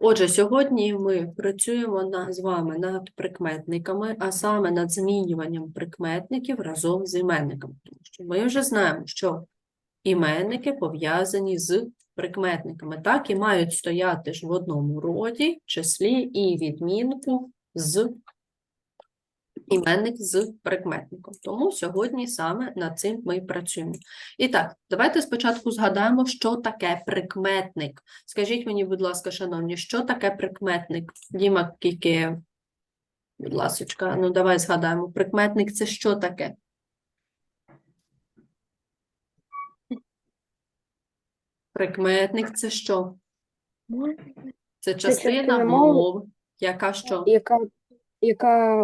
Отже, сьогодні ми працюємо на, з вами над прикметниками, а саме над змінюванням прикметників разом з іменниками. Тому що ми вже знаємо, що іменники пов'язані з прикметниками, так, і мають стояти ж в одному роді, числі і відмінку з іменник з прикметником. Тому сьогодні саме над цим ми і працюємо. І так, давайте спочатку згадаємо, що таке прикметник. Скажіть мені, будь ласка, шановні, що таке прикметник? Діма Кікеєв, будь ласочка, ну давай згадаємо. Прикметник це що таке? Прикметник це що? Це частина мови, яка що? яка, яка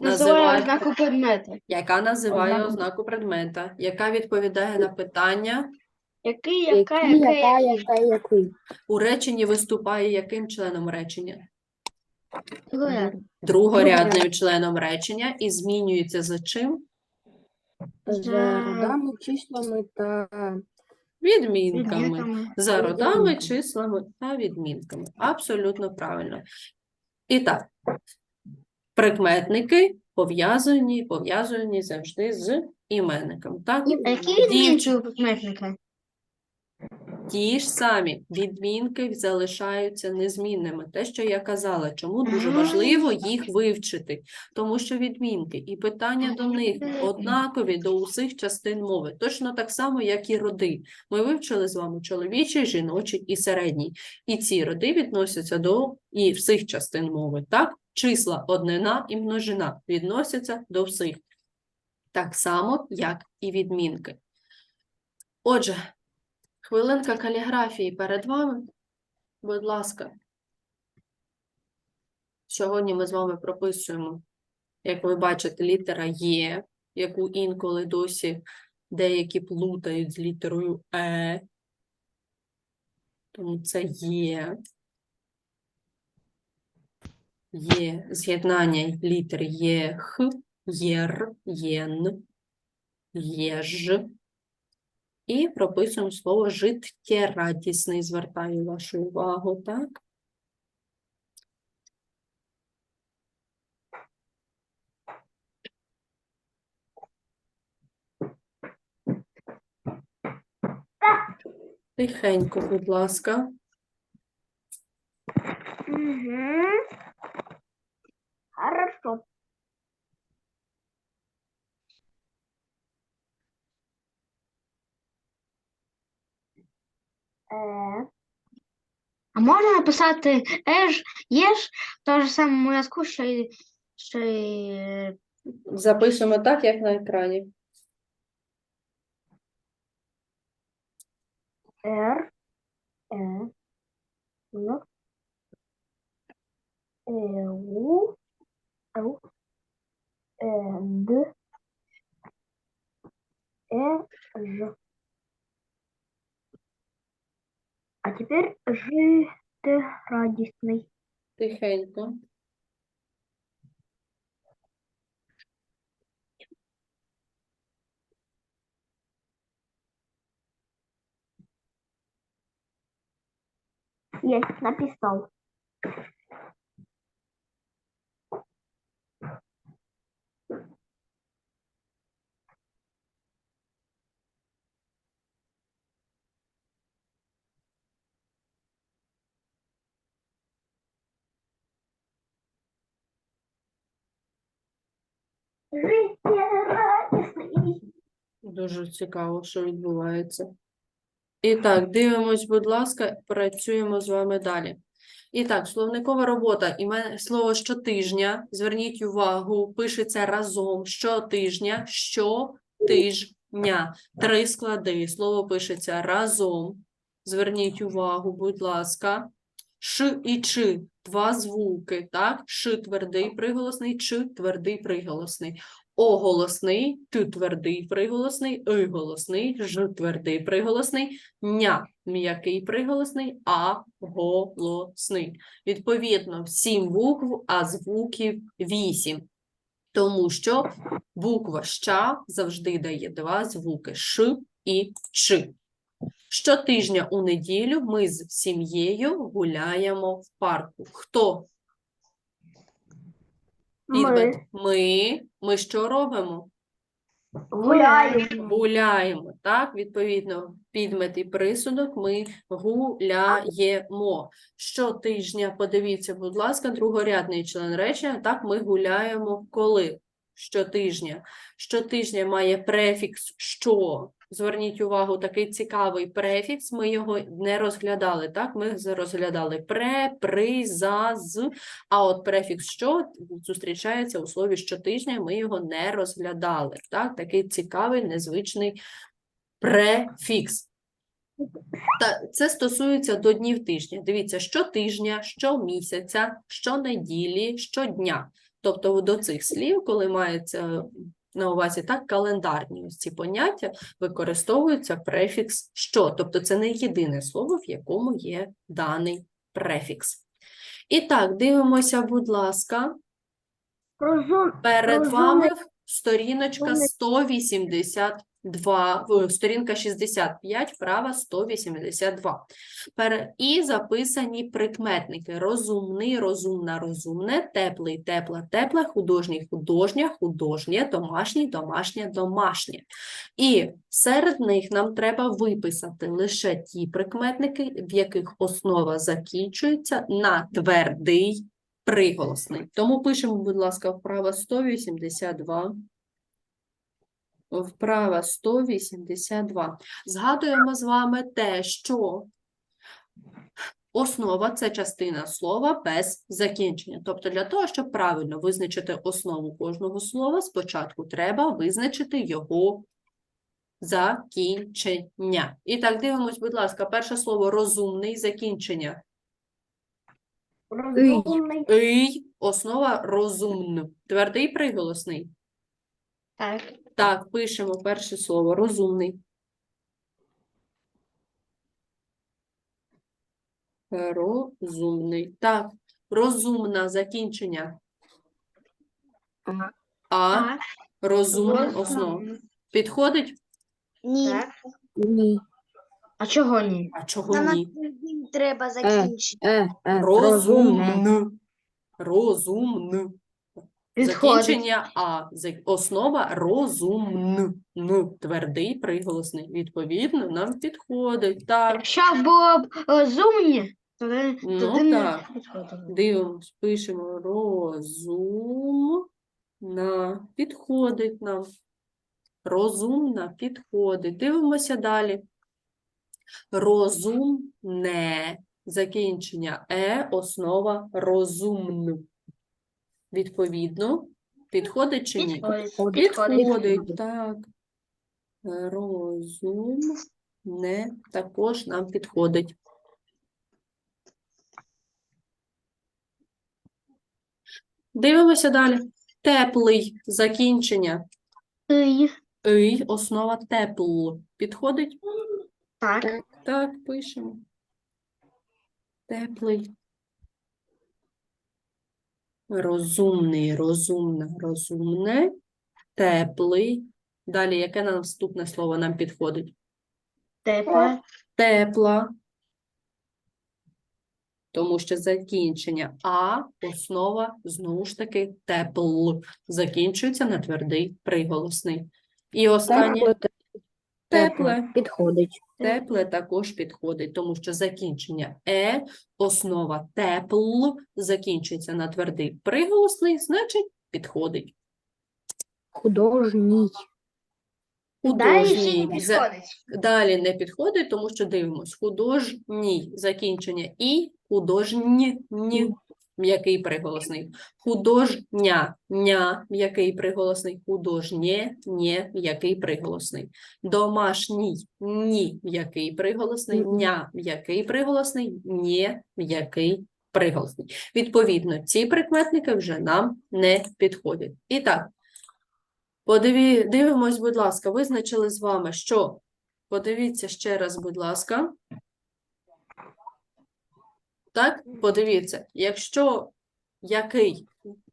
Називає, знаку предмета. яка називає Ознаку. ознаку предмета, яка відповідає на питання, Який, яка, яка, яка, яка, який. у реченні виступає яким членом речення? яка. Другорядним членом речення і змінюється за чим? За За- родами, числами та Відмінками. Відмінками. За родами, числами та відмінками. Абсолютно правильно. І так, прикметники пов'язані, пов'язані завжди з іменником. Так? Які відмінки прикметника? Ті ж самі відмінки залишаються незмінними. Те, що я казала, чому дуже важливо їх вивчити, тому що відмінки і питання до них однакові до усіх частин мови, точно так само, як і роди. Ми вивчили з вами чоловічий, жіночий і середній. І ці роди відносяться до і всіх частин мови. Так, числа однина і множина відносяться до всіх. Так само, як і відмінки. Отже, Хвилинка каліграфії перед вами. Будь ласка. Сьогодні ми з вами прописуємо, як ви бачите, літера Є, яку інколи досі деякі плутають з літерою Е. Тому це Є. Є з'єднання літер Є, Х, Єр, Єн, Єж. І прописуємо слово життєрадісний. Звертаю вашу увагу, так? Тихенько, будь ласка. Угу. Е. А можна написати еж, єш, в тому ж самому язку, що й, що й Записуємо так, як на екрані. Р, Е, Н, Е, У, Л, Е, Д, Е, Ж. А теперь життєрадісний. Тихенько. Есть, Дуже цікаво, що відбувається. І так, дивимось, будь ласка, працюємо з вами далі. І так, словникова робота. Іме... Слово щотижня. Зверніть увагу, пишеться разом. Щотижня, щотижня. Три склади. Слово пишеться разом. Зверніть увагу, будь ласка. Ш і Ч. Два звуки, так? Ш твердий приголосний, Ч твердий приголосний. О голосний, Т твердий приголосний, И голосний, Ж твердий приголосний, Ня м'який приголосний, А голосний. Відповідно, сім букв, а звуків вісім. Тому що буква ща завжди дає два звуки Ш і Ч. Щотижня у неділю ми з сім'єю гуляємо в парку. Хто? Підмет. Ми. Ми що робимо? Гуляємо. Гуляємо, так? Відповідно, підмет і присудок ми гуляємо. Щотижня, подивіться, будь ласка, другорядний член речення, так, ми гуляємо коли? Щотижня. Щотижня має префікс що? Зверніть увагу, такий цікавий префікс, ми його не розглядали, так? Ми розглядали пре, при, за, з, а от префікс що зустрічається у слові щотижня, ми його не розглядали. Так? Такий цікавий, незвичний префікс. Та це стосується до днів тижня. Дивіться, щотижня, щомісяця, щонеділі, щодня. Тобто до цих слів, коли мається на увазі так, календарні ось ці поняття використовуються префікс що, тобто це не єдине слово, в якому є даний префікс. І так, дивимося, будь ласка, перед вами сторіночка 185. 2, сторінка 65, права 182. І записані прикметники: розумний, розумна, розумне, теплий, тепла, тепла, художній, художня, художнє, домашній, домашнє, домашнє. І серед них нам треба виписати лише ті прикметники, в яких основа закінчується на твердий приголосний. Тому пишемо, будь ласка, вправо, 182. Вправа 182. Згадуємо з вами те, що основа це частина слова без закінчення. Тобто, для того, щоб правильно визначити основу кожного слова, спочатку треба визначити його закінчення. І так, дивимось, будь ласка, перше слово розумний закінчення. Розумний. Ий, основа розумно. Твердий приголосний. Так. Так, пишемо перше слово розумний. Розумний. Так, розумна закінчення. А. Розумна основа. Підходить? Ні. А чого ні? А чого ні? треба закінчити. Е, е, розумне. Розумн. Розумн. Закінчення А. Основа розумн. Твердий приголосний. Відповідно, нам підходить. Так. Якщо було б розумні, тоді, Ну, не підходило. Дивимось, пишемо розумна. Підходить нам. Розумна підходить. Дивимося далі. Розумне. Закінчення е, основа розумн. Відповідно, підходить чи ні? Підходить. Підходить, так. Розумне також нам підходить. Дивимося далі. Теплий закінчення. Ий. Ий, основа тепл. Підходить? Так. Так, пишемо. Теплий. Розумний, розумна, розумне. Теплий. Далі, яке наступне слово нам підходить? Тепле. Тепла. Тому що закінчення А, основа, знову ж таки, тепл. Закінчується на твердий приголосний. І останнє тепле. Підходить. Тепле також підходить, тому що закінчення е, основа тепл, закінчується на твердий приголосний, значить підходить. Художній. Далі ще не підходить. Далі не підходить, тому що дивимось. Художній закінчення і художній м'який приголосний. Художня ня м'який приголосний. Художнє нє м'який приголосний. Домашній ні м'який приголосний. Ня м'який приголосний. Нє м'який приголосний. Відповідно, ці прикметники вже нам не підходять. І так, подиві, дивимось, будь ласка, визначили з вами, що Подивіться ще раз, будь ласка. Так, подивіться, якщо який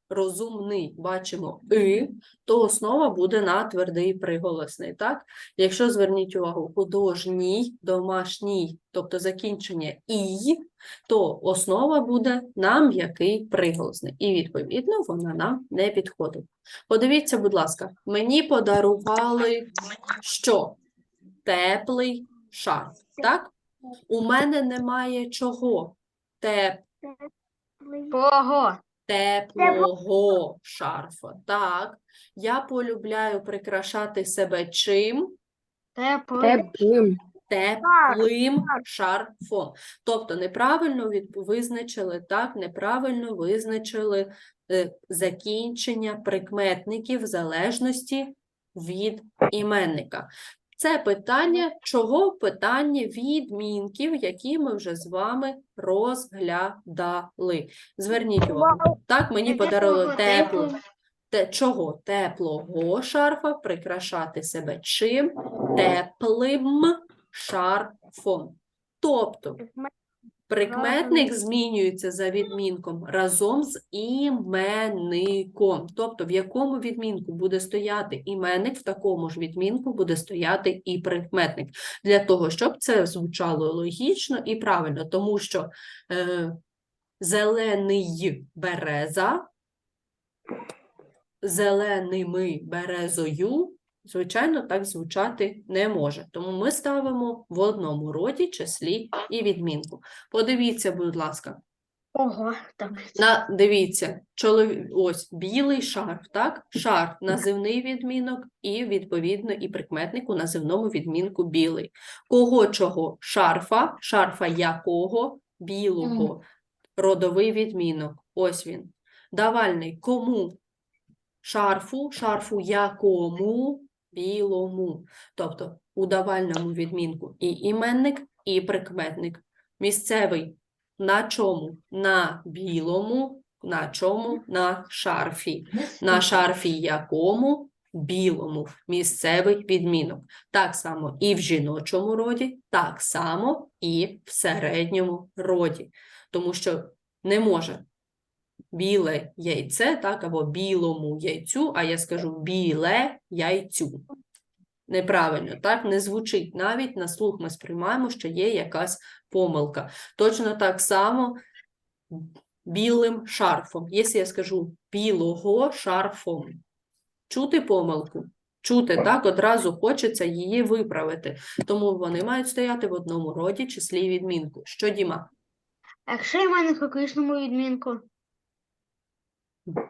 розумний бачимо и, то основа буде на твердий приголосний. Так? Якщо зверніть увагу, художній, домашній, тобто закінчення і, то основа буде на м'який приголосний. І відповідно вона нам не підходить. Подивіться, будь ласка, мені подарували що? Теплий шарф. Так? У мене немає чого? Теп, Пого. теплого шарфа. Так. Я полюбляю прикрашати себе чим? Теплим. теплим шарфом. Тобто неправильно визначили, так, неправильно визначили е, закінчення прикметників в залежності від іменника. Це питання чого? Питання відмінків, які ми вже з вами розглядали. Зверніть увагу. Так, мені подарували тепло. Те, чого теплого шарфа прикрашати себе чим? Теплим шарфом. Тобто прикметник змінюється за відмінком разом з іменником. Тобто в якому відмінку буде стояти іменник, в такому ж відмінку буде стояти і прикметник. Для того, щоб це звучало логічно і правильно, тому що е, зелений береза зеленими березою, звичайно, так звучати не може. Тому ми ставимо в одному роді числі і відмінку. Подивіться, будь ласка, Ого. Так. на, дивіться, чолові... ось білий шарф, так? Шарф, називний відмінок і, відповідно, і прикметник у називному відмінку білий. Кого чого? Шарфа, шарфа якого? Білого. Родовий відмінок. Ось він. Давальний кому? Шарфу, шарфу якому? Білому. Тобто у давальному відмінку і іменник, і прикметник. Місцевий на чому? На білому, на чому? На шарфі. На шарфі якому? Білому. Місцевий відмінок. Так само і в жіночому роді, так само і в середньому роді. Тому що не може біле яйце, так, або білому яйцю, а я скажу біле яйцю. Неправильно, так не звучить. Навіть на слух ми сприймаємо, що є якась помилка. Точно так само білим шарфом. Якщо я скажу білого шарфом, чути помилку? Чути, так, одразу хочеться її виправити. Тому вони мають стояти в одному роді, числі відмінку. Що, Діма? А Якщо іменник у кличному відмінку,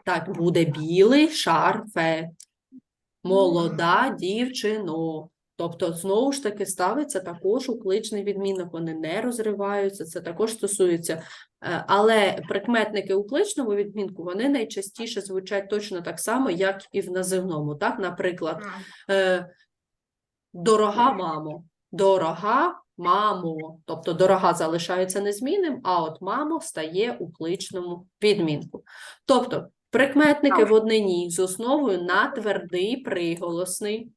Так, буде білий шарфе. Молода дівчино. Тобто, знову ж таки, ставиться також у кличний відмінок, вони не розриваються, це також стосується. Е, Але прикметники у кличному відмінку, вони найчастіше звучать точно так само, як і в називному. Так, наприклад, е, дорога мамо, дорога мамо. Тобто дорога залишається незмінним, а от мамо стає у кличному відмінку. Тобто прикметники в однині з основою на твердий приголосний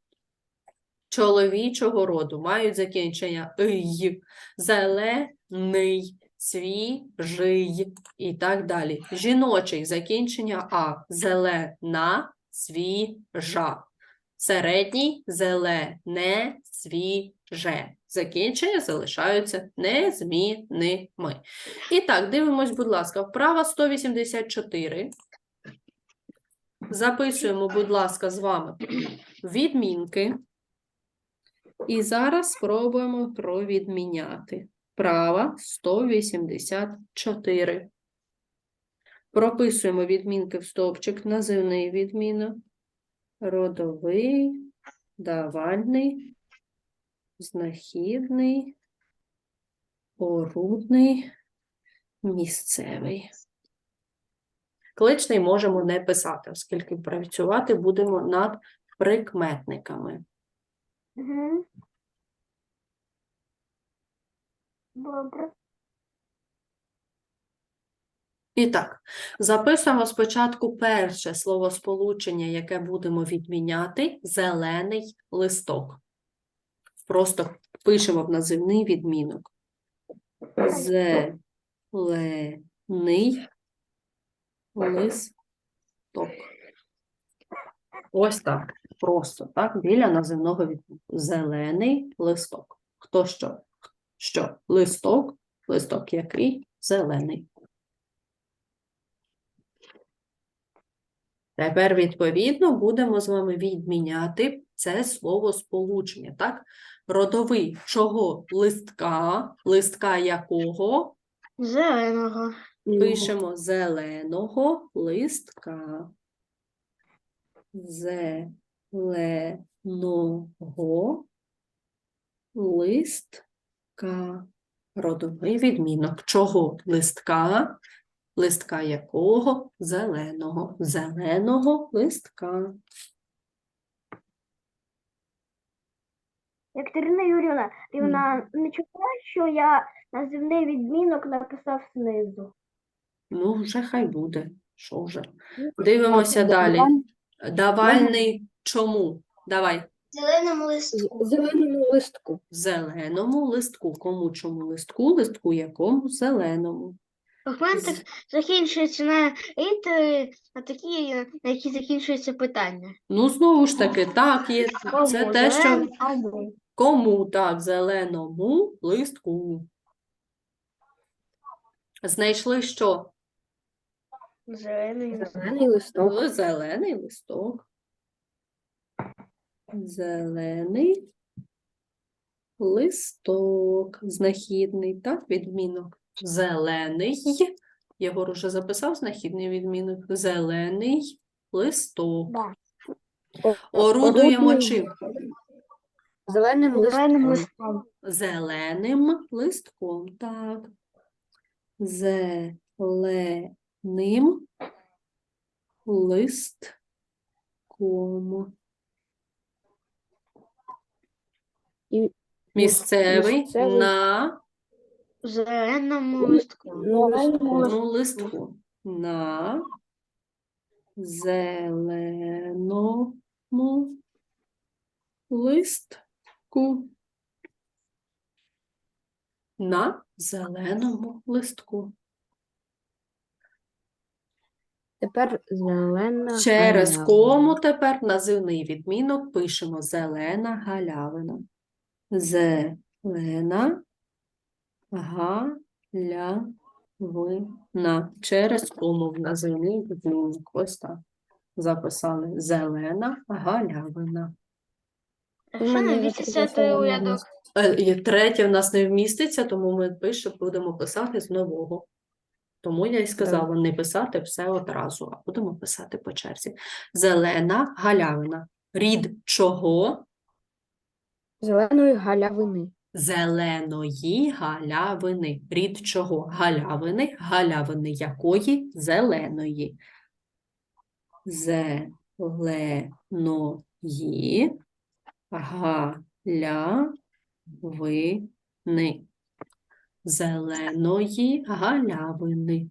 чоловічого роду мають закінчення й, зелений, свіжий і так далі. Жіночий закінчення а, зелена, свіжа. Середній зелене, свіже. Закінчення залишаються незмінними. І так, дивимось, будь ласка, вправа 184. Записуємо, будь ласка, з вами відмінки. І зараз спробуємо провідміняти. Права 184. Прописуємо відмінки в стовпчик, називний відмінок, родовий, давальний, знахідний, орудний, місцевий. Кличний можемо не писати, оскільки працювати будемо над прикметниками. Угу. Добре. І так, записуємо спочатку перше словосполучення, яке будемо відміняти зелений листок. Просто пишемо в називний відмінок. Зелений листок. Ось так. Просто так, біля називного відмінку. Зелений листок. Хто що? Що? Листок? Листок який? Зелений. Тепер, відповідно, будемо з вами відміняти це слово сполучення. Так? Родовий чого? Листка, листка якого? Зеленого. Пишемо зеленого листка. Зеленого листка. Родовий відмінок. Чого листка? Листка якого? Зеленого. Зеленого листка. Катерина Юрівна, ти вона не чула, що я називний відмінок написав знизу. Ну, вже хай буде. Що вже? Дивимося далі. Давальний чому? Давай. Зеленому листку. Зеленому листку. Зеленому листку. Кому чому листку? Листку якому? Зеленому. Документик закінчується на літери, а такі, на які закінчується питання. Ну, знову ж таки, так, є. Це те, що. Кому так, зеленому листку. Знайшли що? Зелений листок. Зелений листок. Зелений листок. Зелений листок. Знахідний, так, відмінок. Зелений. Єгор уже записав знахідний відмінок. Зелений листок. Орудуємо Орудуємо. чим? Зеленим Зеленим листком. листком. Зеленим листком, так. Зеленим листком. І Місцевий місцевий. на Зеленому листку. ну, листку. На зеленому листку. На зеленому листку. Тепер зелена Через галявина. кому тепер називний відмінок пишемо зелена галявина. Зелена галявина. Через кому в називний відмінок. Ось так. Записали зелена галявина. Що не міститься той урядок? Третє в нас не вміститься, тому ми пишемо, будемо писати з нового. Тому я й сказала не писати все одразу, а будемо писати по черзі. Зелена галявина. Рід чого? Зеленої галявини. Зеленої галявини. Рід чого? Галявини. Галявини якої? Зеленої. Зеленої галявини. Зеленої галявини.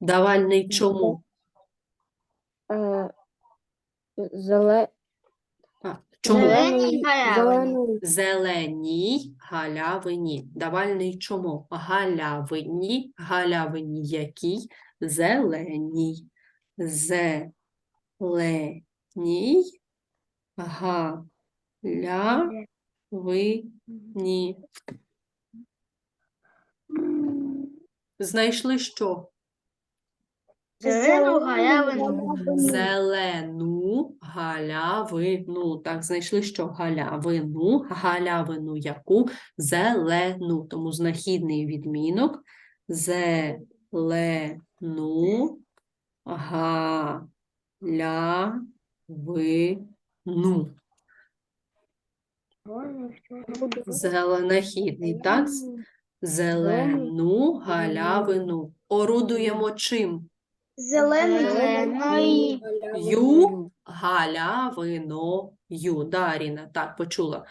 Давальний чому? Е, Зеле... А, чому? Зеленій галявині. Зеленій галявині. Давальний чому? Галявині. Галявині якій? Зеленій. Зеленій галявині. Знайшли що? Зелену галявину. Зелену галявину. Так, знайшли що? Галявину. Галявину яку? Зелену. Тому знахідний відмінок. Зелену галявину. Зеленохідний, так? Зелену галявину. Орудуємо чим? Зеленою Ю галявиною. Даріна. Аріна, так, почула.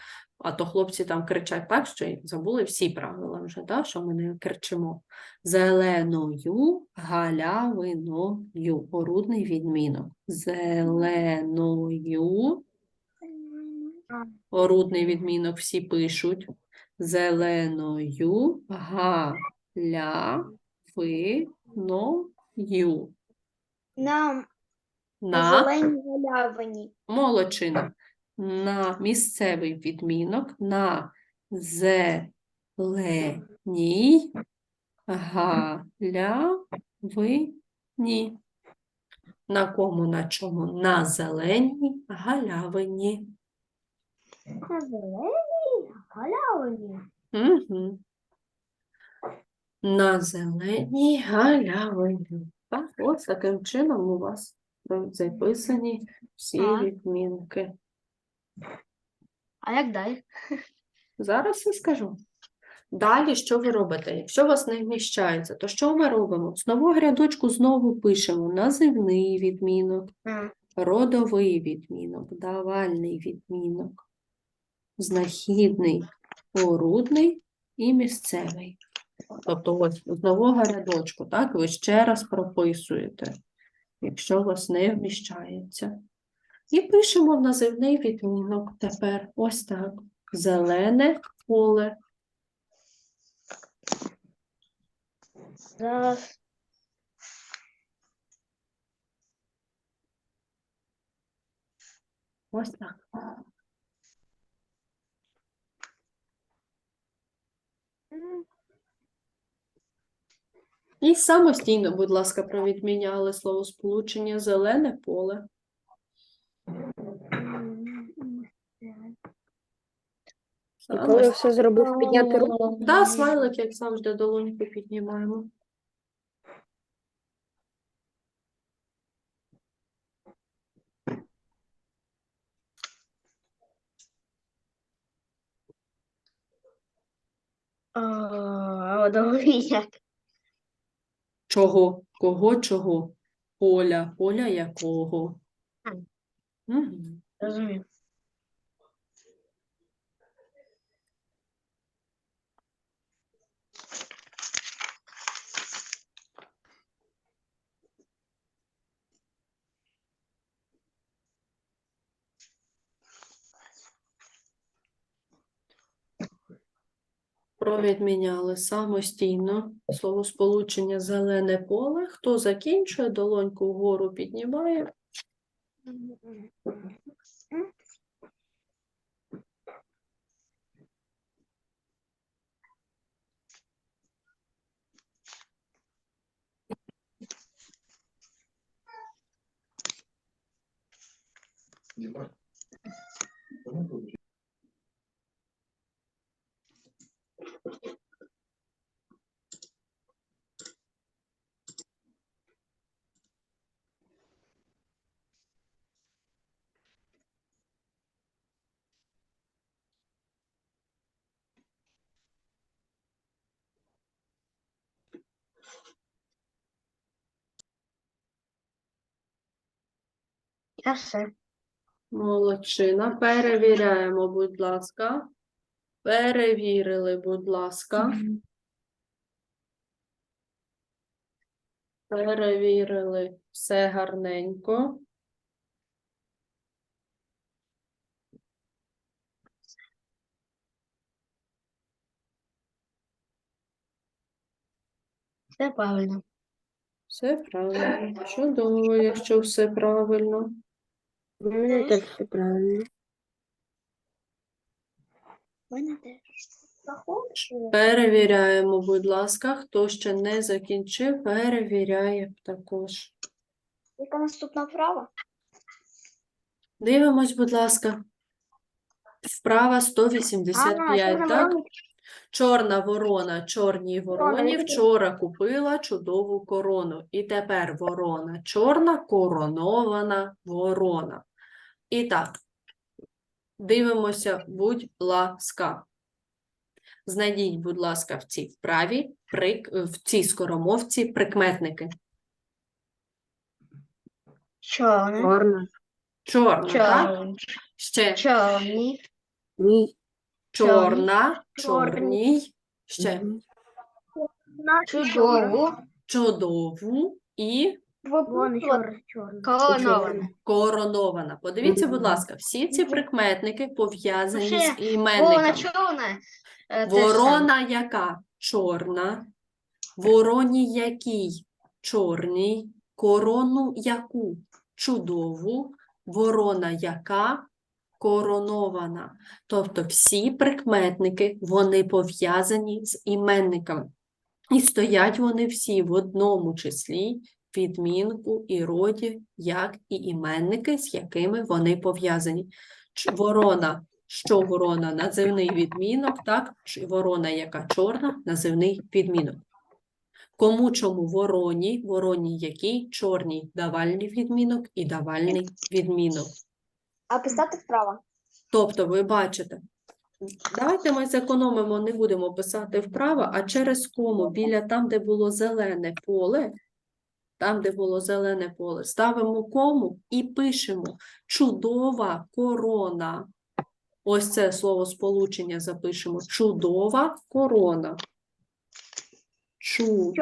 А то хлопці там кричать так, що забули всі правила вже, да, що ми не кричимо. Зеленою галявиною. Орудний відмінок. Зеленою. Орудний відмінок всі пишуть. Зеленою галявиною. На На зеленій галявині. молодчина. На місцевий відмінок на зеленій галявині. На кому, на чому? На зеленій галявині. На зеленій галявині. Угу. На зеленій галявині. Так, ось таким чином у вас записані всі відмінки. А як далі? Зараз я скажу. Далі, що ви робите? Якщо у вас не вміщається, то що ми робимо? З нового рядочку знову пишемо називний відмінок, родовий відмінок, давальний відмінок, знахідний, орудний і місцевий. Тобто ось з нового рядочку, так, ви ще раз прописуєте, якщо у вас не вміщається. І пишемо в називний відмінок тепер ось так. Зелене поле. Зараз. Ось так. І самостійно, будь ласка, провідміняли словосполучення зелене поле. І коли все зробив, підняти руку. Да, смайлик, як завжди, долоньку піднімаємо. А, як? Чого? Кого чого? Поля. Поля якого? М. Мгм. Розумію. Провідміняли самостійно словосполучення зелене поле. Хто закінчує, долоньку вгору піднімає. Снимать. Я все. Молодчина. Перевіряємо, будь ласка. Перевірили, будь ласка. Перевірили все гарненько. Все правильно. Все правильно. Чудово, якщо все правильно. У мене теж все правильно. Мене теж. Перевіряємо, будь ласка. Хто ще не закінчив, перевіряє також. Яка наступна вправа? Дивимось, будь ласка. Вправа 185, так? Чорна ворона чорній вороні вчора купила чудову корону. І тепер ворона чорна, коронована ворона. І так, дивимося, будь ласка. Знайдіть, будь ласка, в цій вправі, прик... в цій скоромовці прикметники. Чорний. Чорна. Чорна, так? Ще Чорний. Ні. чорна, чорній, ще Чудову. чудову і Вон чорний. чорний. Коронована. Коронована. Подивіться, будь ласка, всі ці прикметники пов'язані Ще з Ворона іменниками. чорна. е, те ж. Ворона яка? Чорна. Вороні якій? Чорній. Корону яку? Чудову. Ворона яка? Коронована. Тобто всі прикметники, вони пов'язані з іменниками. І стоять вони всі в одному числі, відмінку і роді, як і іменники, з якими вони пов'язані. Ворона, що ворона? Називний відмінок, так? Ч- Ворона, яка чорна, називний відмінок. Кому чому вороні? Вороні який? Чорній давальний відмінок і давальний відмінок. А писати вправо. Тобто, ви бачите, давайте ми зекономимо, не будемо писати вправо, а через кому біля там, де було зелене поле, там, де було зелене поле, ставимо кому і пишемо чудова корона. Ось це слово сполучення запишемо. Чудова корона. Чу?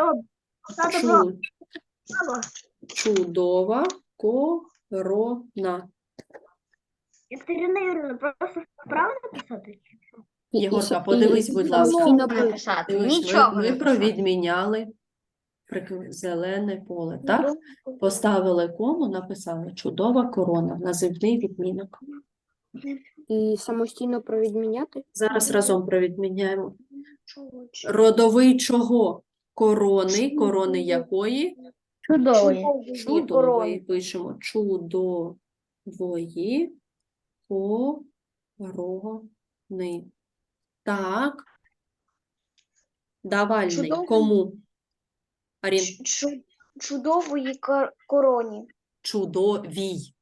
Писати чу, чудова корона. Катерина Юрійовна, просто? І- і Єгорка, подивись, будь ласка. Дивись, Нічого ми, не ми писати. провідміняли зелене поле, так? Поставили кому, написали чудова корона, називний відмінок. І самостійно провідміняти. Зараз разом провідміняємо. Родовий чого? Корони, корони якої? Чудовий. Чудової. Пишемо чудової корони. Так. Давальний. Чудовий. Кому? Арін, Чу- чудової кор- короні. чудовій.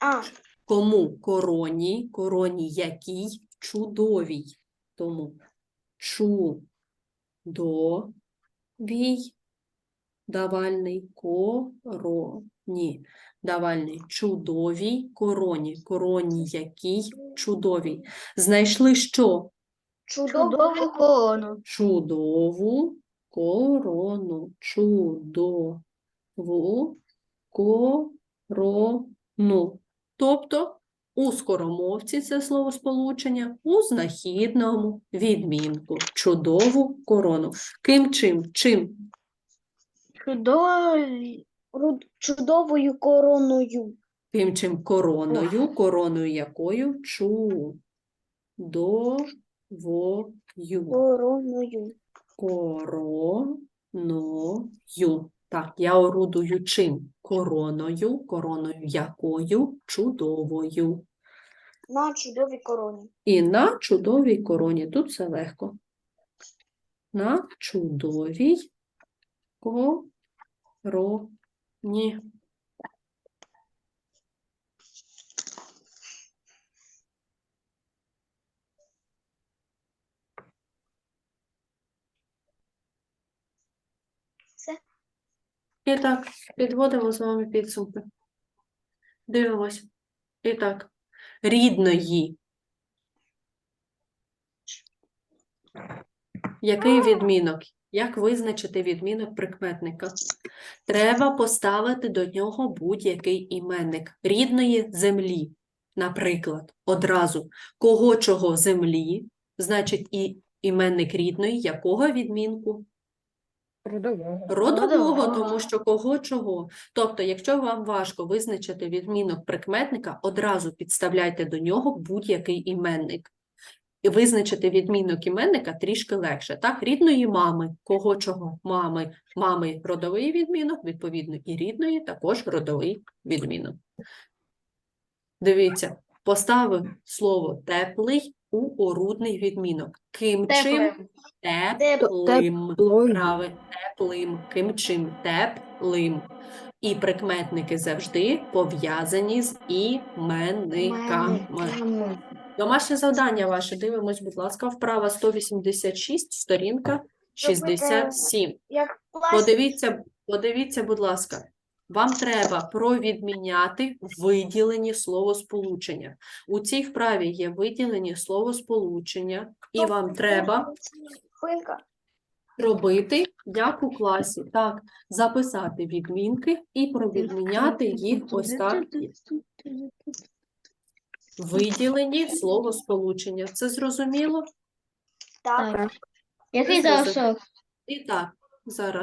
А, Кому короні, короні якій чудовій. Тому чудовій, давальний короні. Давальний чудовій короні. Короні якій чудовій. Знайшли що? Чудову корону. Чудову корону. Чудову корону. Тобто у скоромовці це словосполучення, у знахідному відмінку. Чудову корону. Ким чим? Чим? Чудовий. руд- чудовою короною. Ким чим? Короною. Короною якою? Чудовою. Короною. Короною. Так, я орудую чим? Короною. Короною якою? Чудовою. На чудовій короні. І на чудовій короні. Тут все легко. На чудовій короні. І так, підводимо з вами підсумки. Дивимось. І так, рідної. Який відмінок? Як визначити відмінок прикметника? Треба поставити до нього будь-який іменник рідної землі. Наприклад, одразу кого чого землі, значить і іменник рідної якого відмінку? Родового. Родового, Родового. тому що кого чого. Тобто, якщо вам важко визначити відмінок прикметника, одразу підставляйте до нього будь-який іменник. І визначити відмінок іменника трішки легше. Так, рідної мами, кого чого? Мами, мами родовий відмінок, відповідно, і рідної також родовий відмінок. Дивіться, поставив слово теплий у орудний відмінок. Ким чим? Теплим. Прави теплим, ким чим теплим. І прикметники завжди пов'язані з іменниками. Домашнє завдання ваше. Дивимось, будь ласка, вправа 186, сторінка 67. Як. Подивіться, подивіться, будь ласка. Вам треба провідміняти виділені словосполучення. У цій вправі є виділені словосполучення, і вам треба робити, як у класі, так, записати відмінки і провідміняти їх ось так. Виділені словосполучення. Це зрозуміло? Так. Який зараз? І так, зараз.